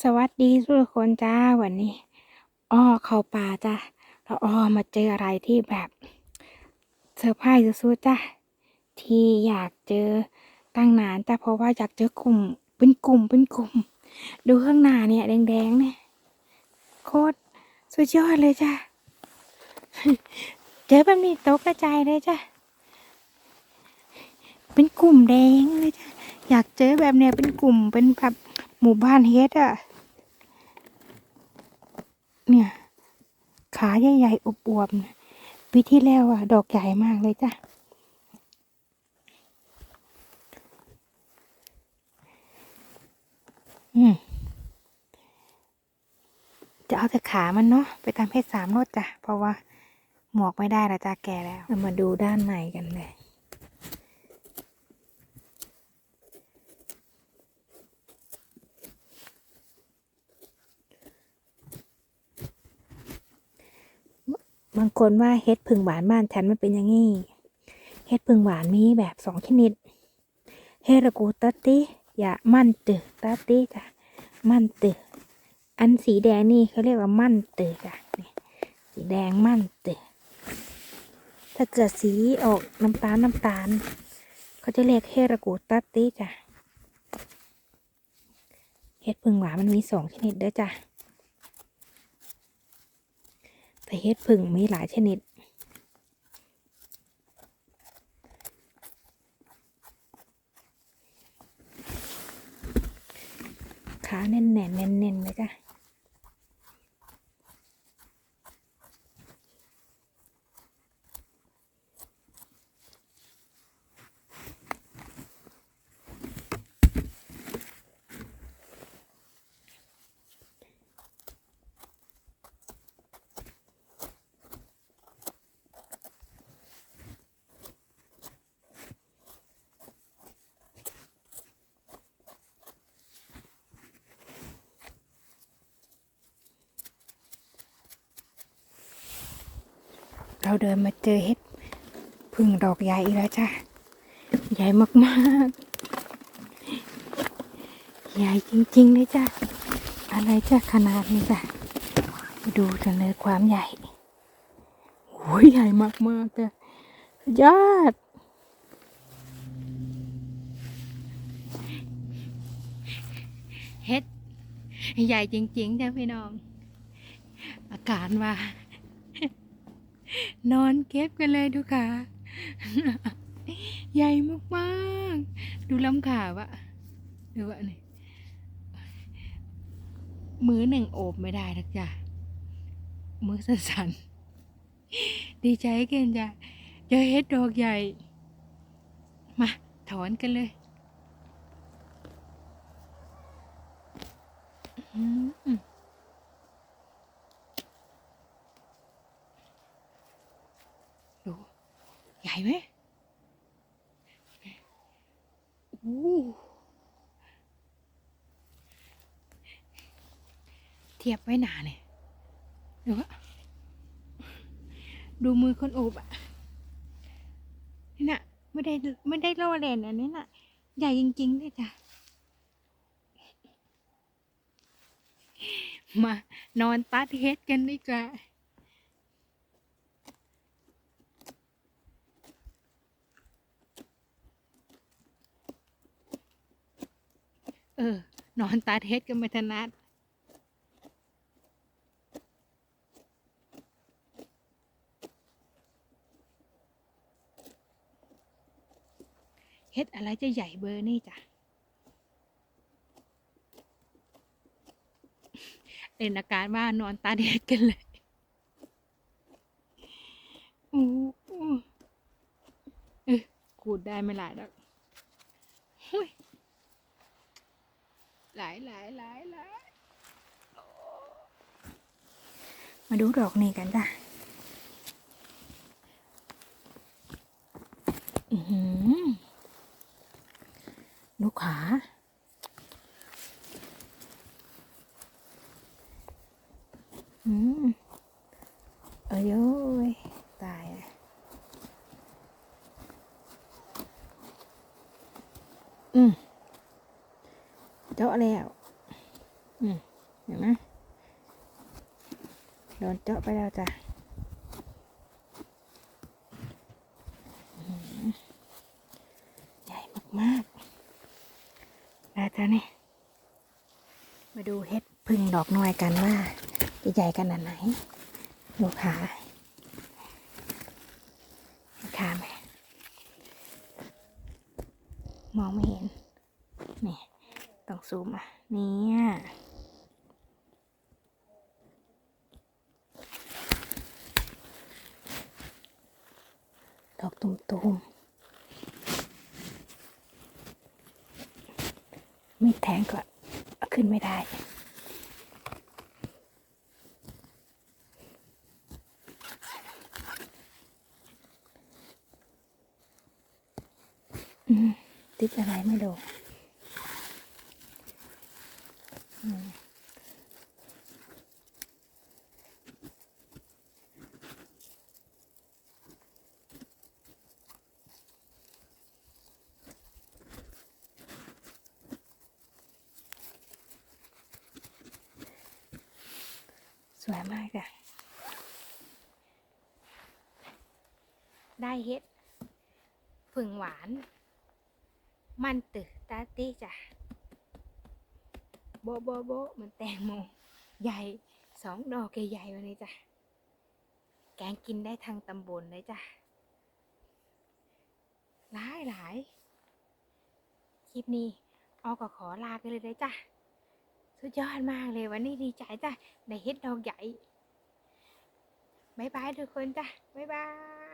สวัสดีทุกคนจ้าวันนี้อ้อเข้าป่าจ้าแล้วอ้อมาเจออะไรที่แบบเซอร์ไพรส์สุดๆจ้าที่อยากเจอตั้งนานจ้าเพราะว่าอยากเจอกลุ่มเป็นกลุ่มเป็นกลุ่ม ดูข้างหน้าเนี่ยแดงๆเนี่ยโคตรสุดยอดเลยจ้าเจอแบบนี้ตกกระจายเลยจ้าเป็นกลุ่มแดงเลยจ้าอยากเจอแบบเนี้ยเป็นกลุ่มเป็นแบบ หมู่บ้านเฮดอะเนี่ย ขาใหญ่ๆอวบๆนะปีที่แล้วอะดอกใหญ่มากเลยจ้ะอืมจะเอาแต่ขามันเนาะไปทำเพชรสามรถจ้ะ เพราะว่าหมวกไม่ได้ละจ้าแก่แล้วเรามาดูด้านในกันเลย บางคนว่าเฮ็ดผึ่งหวานบ้านฉันมันเป็นอย่างงี้เฮ็ดผึ่งหวานมีแบบสองชนิด เฮรากูตัตติอย่ามั่นตือตัตติจ้ะมั่นตืออันสีแดงนี่เขาเรียกว่ามั่นตือจ้ะสีแดงมั่นตือถ้าเกิดสีออกน้ำตาลน้ำตาลเขาจะเรียกเฮรากูตัตติจ้ะเฮ็ดผึ่งหวานมันมีสองชนิดเด้อจ้ะ แต่เฮ็ดผึ่งมีหลายชนิด ขาแน่นๆแน่นๆเลยจ้ะ เราเดินมาเจอเห็ดพึ่งดอกใหญ่อีกแล้วจ้ะ ใหญ่มากๆ ใหญ่จริงๆเลยจ้ะ อะไรจ้ะขนาดนี้จ้ะ ดูกันเลยความใหญ่โอ้ยใหญ่มากๆจ้ะยอดเฮ็ดใหญ่จริงๆจ้ะพี่น้อง อาการว่า นอนเก็บกันเลยดูค่ะใหญ่มากๆ ดูลำขาวะดูวะนี่มือหนึ่งโอบไม่ได้หรอกจ้ะมือสั่นๆ ดีใจเกินจ้ะเจอเฮ็ดดอกใหญ่ มาถอนกันเลยอืม ดู ใหญ่ไหมอู้เทียบไว้หนาเนี่ยดูว่าดูมือคนโอบอะนี่น่ะไม่ได้ไม่ได้โล่อเลนอันนี้น่ะ ใหญ่จริงๆเลยจ้ะมานอนตัดเฮ็ดกันดีกว่าเออ นอนตาเทศกันไม่ถนัด เฮ็ดอะไรจะใหญ่เบอร์นี่จ้ะเล่นอาการว่านอนตาเทศกันเลยอู้อู้เออขูดได้ไม่หลายดอกหุยหลายหลายหลายหลายโอ้มาดูดอกนี่กันจ้ะอือหือดูขา อืมเอ้ยโอ้ยตายอะอืมเจาะแล้ว อืมเห็นไหมโดนเจาะไปแล้วจ้ะอื้อหือใหญ่มากๆ แล้วนี่มาดูเห็ดพึ่งดอกน้อยกันว่าจะใหญ่ขนาดไหน ดูขาขาไหมมองไม่เห็น นี่ ต้องซูมอะ เนี่ยดอกตุ่มๆ ไม่แทงก็ขึ้นไม่ได้ ติดอะไรไม่โดน สวยมากจ้ะได้เฮ็ดผึ่งหวาน มันตึตาตีจ้ะโบโบโบมือนแตงโมใหญ่สองดอกใหญ่ๆวันนี้จ้ะ แกงกินได้ทางตำบลเลยจ้ะ หลายหลายคลิปนี้ออกก็ขอลาไปเลยเลยจ้ะ สุดยอดมากเลยวันนี้ดีใจจ้ะได้เฮ็ดดอกใหญ่บายบายทุกคนจ้ะบ๊ายบาย